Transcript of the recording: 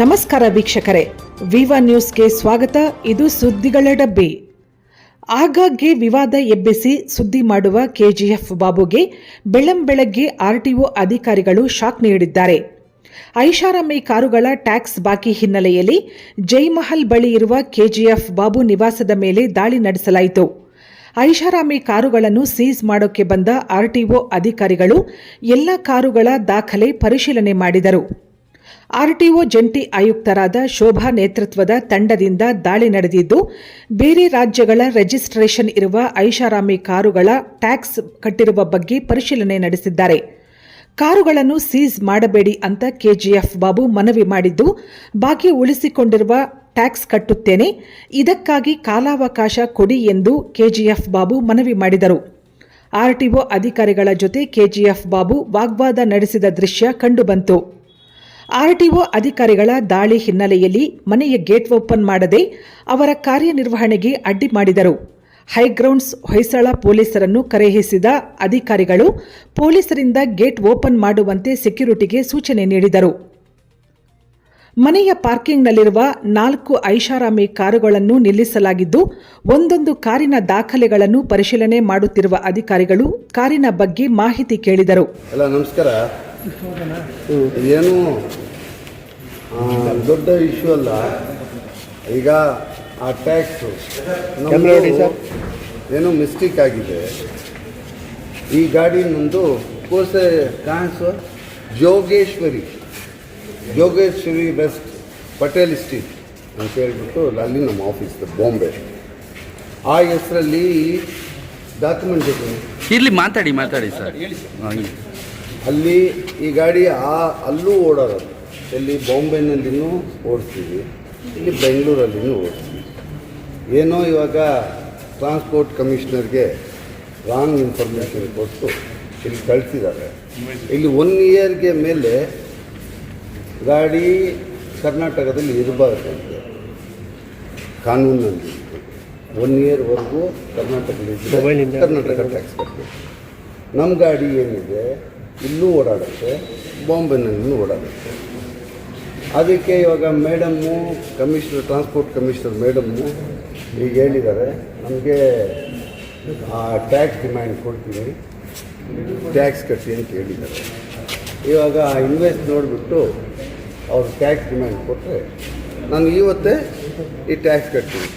ನಮಸ್ಕಾರ ವೀಕ್ಷಕರೇ. ವಿವಾ ನ್ಯೂಸ್ಗೆ ಸ್ವಾಗತ. ಇದು ಸುದ್ದಿಗಳ ಡಬ್ಬಿ. ಆಗಾಗ್ಗೆ ವಿವಾದ ಎಬ್ಬಿಸಿ ಸುದ್ದಿ ಮಾಡುವ ಕೆಜಿಎಫ್ ಬಾಬುಗೆ ಬೆಳ್ಳಂಬೆಳಗ್ಗೆ ಆರ್ಟಿಒ ಅಧಿಕಾರಿಗಳು ಶಾಕ್ ನೀಡಿದ್ದಾರೆ. ಐಷಾರಾಮಿ ಕಾರುಗಳ ಟ್ಯಾಕ್ಸ್ ಬಾಕಿ ಹಿನ್ನೆಲೆಯಲ್ಲಿ ಜೈಮಹಲ್ ಬಳಿ ಇರುವ ಕೆಜಿಎಫ್ ಬಾಬು ನಿವಾಸದ ಮೇಲೆ ದಾಳಿ ನಡೆಸಲಾಯಿತು. ಐಷಾರಾಮಿ ಕಾರುಗಳನ್ನು ಸೀಸ್ ಮಾಡೋಕೆ ಬಂದ ಆರ್ಟಿಒ ಅಧಿಕಾರಿಗಳು ಎಲ್ಲ ಕಾರುಗಳ ದಾಖಲೆ ಪರಿಶೀಲನೆ ಮಾಡಿದರು. ಆರ್ಟಿಒ ಜಂಟಿ ಆಯುಕ್ತರಾದ ಶೋಭಾ ನೇತೃತ್ವದ ತಂಡದಿಂದ ದಾಳಿ ನಡೆದಿದ್ದು, ಬೇರೆ ರಾಜ್ಯಗಳ ರಿಜಿಸ್ಟ್ರೇಷನ್ ಇರುವ ಐಷಾರಾಮಿ ಕಾರುಗಳ ಟ್ಯಾಕ್ಸ್ ಕಟ್ಟಿರುವ ಬಗ್ಗೆ ಪರಿಶೀಲನೆ ನಡೆಸಿದ್ದಾರೆ. ಕಾರುಗಳನ್ನು ಸೀಸ್ ಮಾಡಬೇಡಿ ಅಂತ ಕೆಜಿಎಫ್ ಬಾಬು ಮನವಿ ಮಾಡಿದ್ದು, ಬಾಕಿ ಉಳಿಸಿಕೊಂಡಿರುವ ಟ್ಯಾಕ್ಸ್ ಕಟ್ಟುತ್ತೇನೆ, ಇದಕ್ಕಾಗಿ ಕಾಲಾವಕಾಶ ಕೊಡಿ ಎಂದು ಕೆಜಿಎಫ್ ಬಾಬು ಮನವಿ ಮಾಡಿದರು. ಆರ್ಟಿಒ ಅಧಿಕಾರಿಗಳ ಜೊತೆ ಕೆಜಿಎಫ್ ಬಾಬು ವಾಗ್ವಾದ ನಡೆಸಿದ ದೃಶ್ಯ ಕಂಡುಬಂತು. ಆರ್ಟಿಒ ಅಧಿಕಾರಿಗಳ ದಾಳಿ ಹಿನ್ನೆಲೆಯಲ್ಲಿ ಮನೆಯ ಗೇಟ್ ಓಪನ್ ಮಾಡದೆ ಅವರ ಕಾರ್ಯನಿರ್ವಹಣೆಗೆ ಅಡ್ಡಿ ಮಾಡಿದರು. ಹೈಗ್ರೌಂಡ್ಸ್ ಹೊಯ್ಸಳ ಪೊಲೀಸರನ್ನು ಕರೆಹಿಸಿದ ಅಧಿಕಾರಿಗಳು ಪೊಲೀಸರಿಂದ ಗೇಟ್ ಓಪನ್ ಮಾಡುವಂತೆ ಸೆಕ್ಯೂರಿಟಿಗೆ ಸೂಚನೆ ನೀಡಿದರು. ಮನೆಯ ಪಾರ್ಕಿಂಗ್ನಲ್ಲಿರುವ ನಾಲ್ಕು ಐಷಾರಾಮಿ ಕಾರುಗಳನ್ನು ನಿಲ್ಲಿಸಲಾಗಿದ್ದು, ಒಂದೊಂದು ಕಾರಿನ ದಾಖಲೆಗಳನ್ನು ಪರಿಶೀಲನೆ ಮಾಡುತ್ತಿರುವ ಅಧಿಕಾರಿಗಳು ಕಾರಿನ ಬಗ್ಗೆ ಮಾಹಿತಿ ಕೇಳಿದರು. ನಮಸ್ಕಾರ. ಏನು ದೊಡ್ಡ ಇಶ್ಯೂ ಅಲ್ಲ. ಈಗ ಆ ಟ್ಯಾಕ್ಸು ಏನೋ ಮಿಸ್ಟೇಕ್ ಆಗಿದೆ. ಈ ಗಾಡಿ ನಂದು ಕೋಸೆ ಕಾಣಿಸು ಜೋಗೇಶ್ವರಿ ಜೋಗೇಶ್ವರಿ ಬೆಸ್ಟ್ ಪಟೇಲ್ ಸ್ಟ್ರೀಟ್ ಅಂತ ಹೇಳ್ಬಿಟ್ಟು ಅಲ್ಲಿ ನಮ್ಮ ಆಫೀಸ್ ಬಾಂಬೆ ಆ ಹೆಸರಲ್ಲಿ ಡಾಕ್ಯುಮೆಂಟ್ ಇದೆ. ಇರ್ಲಿ ಮಾತಾಡಿ ಮಾತಾಡಿ ಸರ್. ಅಲ್ಲಿ ಈ ಗಾಡಿ ಆ ಅಲ್ಲೂ ಓಡೋದು. ಇಲ್ಲಿ ಬಾಂಬೆನಲ್ಲಿನೂ ಓಡಿಸ್ತೀವಿ ಇಲ್ಲಿ ಬೆಂಗಳೂರಲ್ಲಿನೂ ಓಡಿಸ್ತೀವಿ. ಏನೋ ಇವಾಗ ಟ್ರಾನ್ಸ್ಪೋರ್ಟ್ ಕಮಿಷನರ್ಗೆ ರಾಂಗ್ ಇನ್ಫಾರ್ಮೇಷನ್ ಕೊಟ್ಟು ಇಲ್ಲಿ ಕಳಿಸಿದ್ದಾರೆ. ಇಲ್ಲಿ ಒನ್ ಇಯರ್ಗೆ ಮೇಲೆ ಗಾಡಿ ಕರ್ನಾಟಕದಲ್ಲಿ ಇರಬಾರ್ದಂತೆ ಕಾನೂನಲ್ಲಿ ಒನ್ ಇಯರ್ವರೆಗೂ ಕರ್ನಾಟಕದಲ್ಲಿ ಕರ್ನಾಟಕ ಟ್ಯಾಕ್ಸ್ ಕಟ್ಟಬೇಕು ನಮ್ಮ ಗಾಡಿ ಏನಿದೆ, ಇಲ್ಲೂ ಓಡಾಡುತ್ತೆ, ಬಾಂಬೆನಲ್ಲೂ ಓಡಾಡುತ್ತೆ. ಅದಕ್ಕೆ ಇವಾಗ madam commissioner, transport commissioner madam ಈಗ ಹೇಳಿದ್ದಾರೆ, ನಮಗೆ, ಆ ಟ್ಯಾಕ್ಸ್ ಡಿಮ್ಯಾಂಡ್ ಕೊಡ್ತೀನಿ, ಟ್ಯಾಕ್ಸ್ ಕಟ್ಟಿ ಅಂತ ಹೇಳಿದ್ದಾರೆ. ಇವಾಗ ಆ ಇನ್ವೆಸ್ಟ್ ನೋಡಿಬಿಟ್ಟು ಅವ್ರು ಟ್ಯಾಕ್ಸ್ ಡಿಮ್ಯಾಂಡ್ ಕೊಟ್ಟರೆ ನಾನು ಇವತ್ತೇ ಈ ಟ್ಯಾಕ್ಸ್ ಕಟ್ತೀನಿ